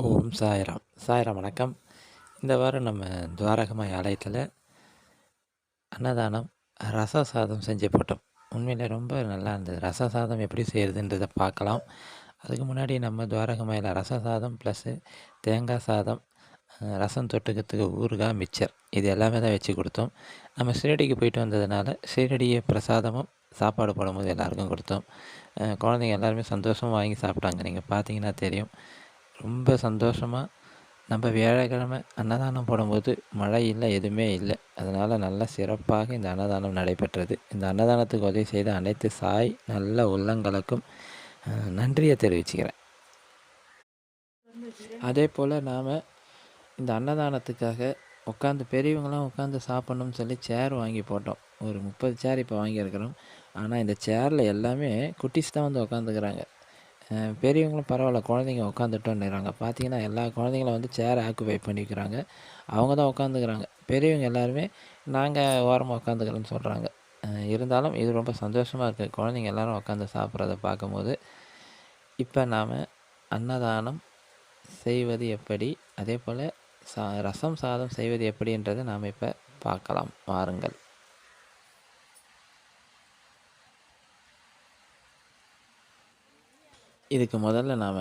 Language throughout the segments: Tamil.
ஓம் சாய்ராம். சாய்ராம் வணக்கம். இந்த வாரம் நம்ம துவாரகமாய் ஆலயத்தில் அன்னதானம் ரச சாதம் செஞ்சு போட்டோம். உண்மையில் ரொம்ப நல்லா இருந்தது. ரச சாதம் எப்படி செய்கிறதுன்றதை பார்க்கலாம். அதுக்கு முன்னாடி நம்ம துவாரகமாயில் ரச சாதம் ப்ளஸ்ஸு தேங்காய் சாதம் ரசம் தொட்டுக்கிறதுக்கு ஊறுகாய் மிச்சர் இது எல்லாமே தான் வச்சு கொடுத்தோம். நம்ம ஷீரடிக்கு போயிட்டு வந்ததுனால ஷீரடியை பிரசாதமும் சாப்பாடு போடும்போது எல்லாருக்கும் கொடுத்தோம். குழந்தைங்க எல்லாருமே சந்தோஷமாக வாங்கி சாப்பிட்டாங்க. நீங்கள் பார்த்தீங்கன்னா தெரியும். ரொம்ப சந்தோஷமாக நம்ம வியாழக்கிழமை அன்னதானம் போடும்போது மழை இல்லை எதுவுமே இல்லை. அதனால் நல்லா சிறப்பாக இந்த அன்னதானம் நடைபெற்றது. இந்த அன்னதானத்துக்கு உதவி செய்த அனைத்து சாய் நல்ல உள்ளங்களுக்கும் நன்றியை தெரிவிச்சுக்கிறேன். அதே போல் நாம் இந்த அன்னதானத்துக்காக உட்காந்து பெரியவங்களாம் உட்காந்து சாப்பிட்ணும்னு சொல்லி சேர் வாங்கி போட்டோம். ஒரு முப்பது சேர் இப்போ வாங்கியிருக்கிறோம். ஆனால் இந்த சேரில் எல்லாமே குட்டிஸ் தான் வந்து உட்காந்துக்கிறாங்க பெரியவங்களும் பரவாயில்ல குழந்தைங்க உட்காந்துட்டோன்னுறாங்க பார்த்தீங்கன்னா எல்லா குழந்தைங்களும் வந்து சேர் ஆக்குபை பண்ணிக்கிறாங்க. அவங்க தான் உட்காந்துக்கிறாங்க பெரியவங்க எல்லாருமே நாங்கள் ஓரமாக உட்காந்துக்கிறோன்னு சொல்கிறாங்க இருந்தாலும் இது ரொம்ப சந்தோஷமாக இருக்குது குழந்தைங்க எல்லோரும் உட்காந்து சாப்பிட்றத பார்க்கும்போது இப்போ நாம் அன்னதானம் செய்வது எப்படி? அதே போல் சா ரசம் சாதம் செய்வது எப்படின்றதை நாம் இப்போ பார்க்கலாம். வாருங்கள். இதுக்கு முதல்ல நாம்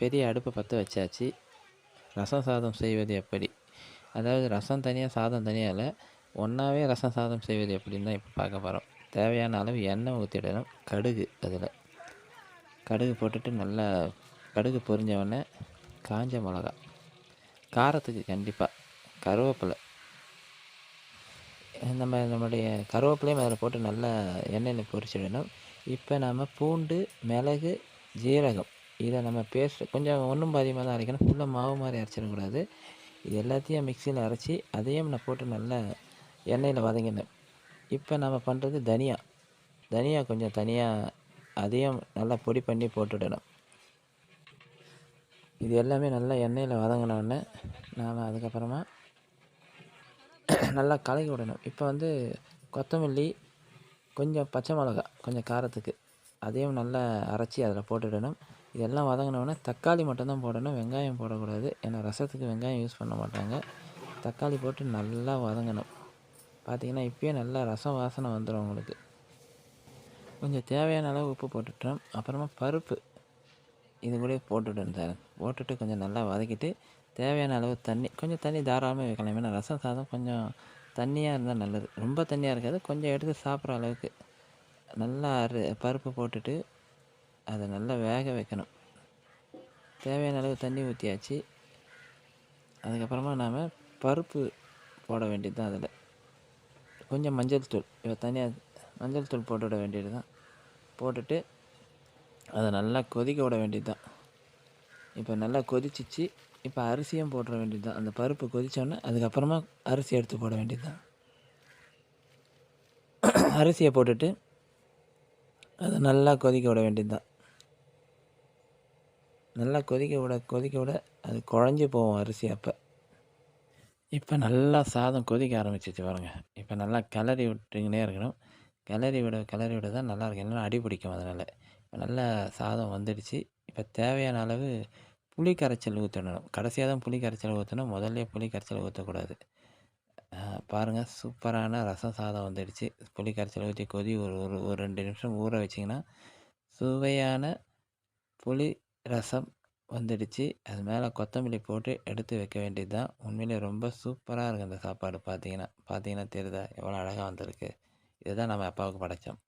பெரிய அடுப்பை பற்ற வச்சாச்சு. ரசம் சாதம் செய்வது எப்படி? அதாவது ரசம் தனியாக சாதம் தனியாக இல்லை ஒன்றாவே ரசம் சாதம் செய்வது எப்படின்னு தான் இப்போ பார்க்க போகிறோம் தேவையான அளவு எண்ணெய் ஊற்றிடணும் கடுகு அதில். கடுகு போட்டுட்டு நல்லா கடுகு பொரிஞ்சவொடனே காஞ்ச மிளகா. காரத்துக்கு கண்டிப்பாக கருவேப்பிலை. நம்ம நம்மளுடைய கருவேப்பிலையும் அதில் போட்டு நல்லா எண்ணெயில் பொரிச்சிடணும். இப்போ நாம் பூண்டு மிளகு ஜீரகம். இதை நம்ம பேஸ்ட் கொஞ்சம் ஒன்றும் பாதியமாக தான் அரைக்கணும். ஃபுல்லாக மாவு மாதிரி அரைச்சிடக்கூடாது இது எல்லாத்தையும் மிக்சியில் அரைச்சி அதையும் நான் போட்டு நல்லா எண்ணெயில் வதங்கினேன் இப்போ நம்ம பண்ணுறது தனியா. தனியா கொஞ்சம் தனியாக அதையும் நல்லா பொடி பண்ணி போட்டுவிடணும் இது எல்லாமே நல்லா எண்ணெயில் வதங்கினோடனே நாம் அதுக்கப்புறமா நல்லா கலக்கி விடணும். இப்போ வந்து கொத்தமல்லி கொஞ்சம் பச்சை மிளகா கொஞ்சம் காரத்துக்கு. அதையும் நல்லா அரைச்சி அதில் போட்டுடணும். இதெல்லாம் வதங்கினோடனே தக்காளி மட்டும்தான் போடணும். வெங்காயம் போடக்கூடாது. ஏன்னா ரசத்துக்கு வெங்காயம் யூஸ் பண்ண மாட்டாங்க. தக்காளி போட்டு நல்லா வதங்கணும். பார்த்திங்கன்னா இப்போயே நல்லா ரசம் வாசனை வந்துடும் உங்களுக்கு. கொஞ்சம் தேவையான அளவு உப்பு போட்டுட்டோம். அப்புறமா பருப்பு. இது கூட போட்டுவிடணும் சார். போட்டுட்டு கொஞ்சம் நல்லா வதக்கிட்டு தேவையான அளவு தண்ணி கொஞ்சம் தண்ணி தாராளமாக வைக்கலாம். ஏன்னா ரசம் சாதம் கொஞ்சம் தண்ணியாக இருந்தால் நல்லது. ரொம்ப தண்ணியாக இருக்காது. கொஞ்சம் எடுத்து சாப்பிட்ற அளவுக்கு. நல்லா அரு பருப்பு போட்டுட்டு அதை நல்லா வேக வைக்கணும். தேவையான அளவு தண்ணி ஊற்றியாச்சு அதுக்கப்புறமா நாம் பருப்பு போட வேண்டியது தான் அதில். கொஞ்சம் மஞ்சள் தூள் இப்போ தனியாக மஞ்சள் தூள் போட்டு விட வேண்டியது தான் போட்டுட்டு அதை நல்லா கொதிக்க விட வேண்டியது தான் இப்போ நல்லா கொதிச்சிச்சு. இப்போ அரிசியும் போட்டுற வேண்டியது தான் அந்த பருப்பு கொதித்தோடனே அதுக்கப்புறமா அரிசி எடுத்து போட வேண்டியது தான் அரிசியை போட்டுட்டு அதை நல்லா கொதிக்க விட வேண்டியது தான் நல்லா கொதிக்க விட கொதிக்க விட அது குழஞ்சி போகும் அரிசி அப்போ. இப்போ நல்லா சாதம் கொதிக்க ஆரம்பிச்சிச்சு பாருங்கள் இப்போ நல்லா கிளறி விட்டுங்கன்னே இருக்கணும். கிளறி விட கிளறி விட தான் நல்லாயிருக்கும் இல்லைன்னா அடி பிடிக்கும் அதனால். இப்போ நல்லா சாதம் வந்துடுச்சு. இப்போ தேவையான அளவு புளி கரைச்சல் ஊற்றணும் கடைசியாக தான் புளி கரைச்சல் ஊற்றணும் முதல்ல புளி கரைச்சல் ஊற்றக்கூடாது பாருங்கள் சூப்பரான ரசம் சாதம் வந்துடுச்சு. புளி கரைச்சல் ஊற்றி கொதி ஒரு ஒரு ஒரு ரெண்டு நிமிஷம் ஊற வச்சிங்கன்னா சுவையான புளி ரசம் வந்துடுச்சு. அது மேலே கொத்தமல்லி போட்டு எடுத்து வைக்க வேண்டியது தான் உண்மையிலே ரொம்ப சூப்பராக இருக்குது இந்த சாப்பாடு. பார்த்தீங்கன்னா பார்த்தீங்கன்னா தெரியுதா? எவ்வளோ அழகாக வந்திருக்கு. இதுதான் நம்ம அப்பாவுக்கு படைத்தோம்